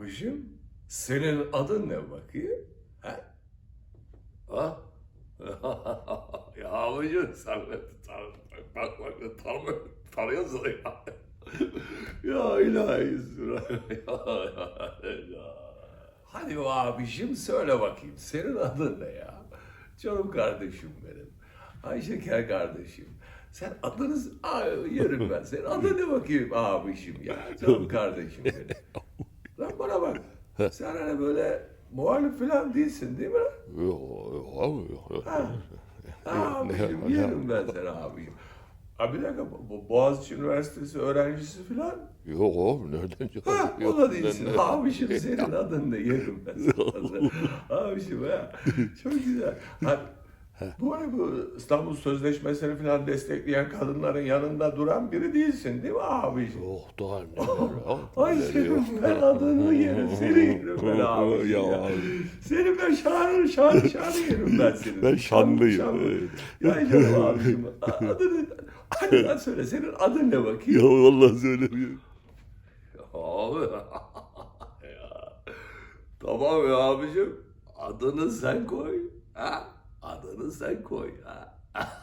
kardeşim. Senin adın ne bakayım? Ha? Ha? ya abicim sen beni tan bak bak tan tanıyorsun ya. ya ilahi ya. Hadi abicim söyle bakayım senin adın ne ya? Canım kardeşim benim. Ay şeker kardeşim. Sen adınız yerim ben. Senin adın ne bakayım abişim ya? Canım kardeşim benim. Sen hani böyle muhalif falan değilsin değil mi? lan? Yok yok yok. Ha. Abicim yerim ben seni abicim. Ha bir dakika bu Boğaziçi Üniversitesi öğrencisi falan. Yok oğlum nereden çıkardın? Ha o Yok, da değilsin. ben- Abicim senin adın ne yerim ben sana. Abicim ha. Çok güzel. Ha, bu bu İstanbul Sözleşmesi'ni falan destekleyen kadınların yanında duran biri değilsin değil mi abicim? Yok daha neler? Ay senin ben adını yerim, seni yerim ben abicim ya. Ya. Seni ben şanlı şanlı şanlı yerim ben seni. Ben şanlıyım, Şanlı. Ya canım abicim. Adını, hadi lan söyle senin adın ne bakayım? Ya vallahi söylemiyorum. Abi. ya. Tamam ya abicim. Adını sen koy. Ha? Adını sen koy. Ha?